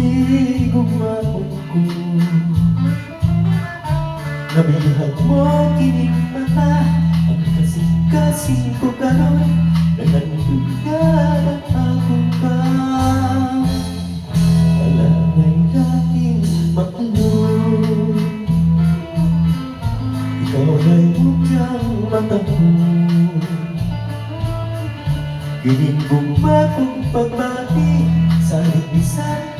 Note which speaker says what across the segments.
Speaker 1: di gumaon ko Nabihan mo kining mata Ang kasing-kasing ko karon Nanandun ka ng ako pa Wala na'y dating makulong Ikaw na'y mudyang mata ko Kining bumakong pagbati Sa lipisan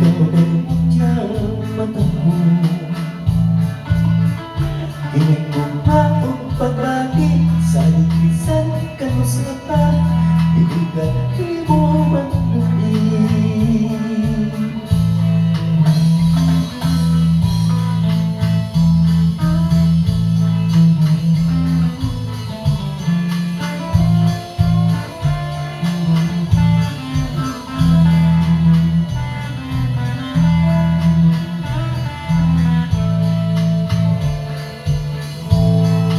Speaker 1: Ikaw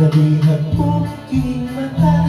Speaker 1: Labihan po king mata.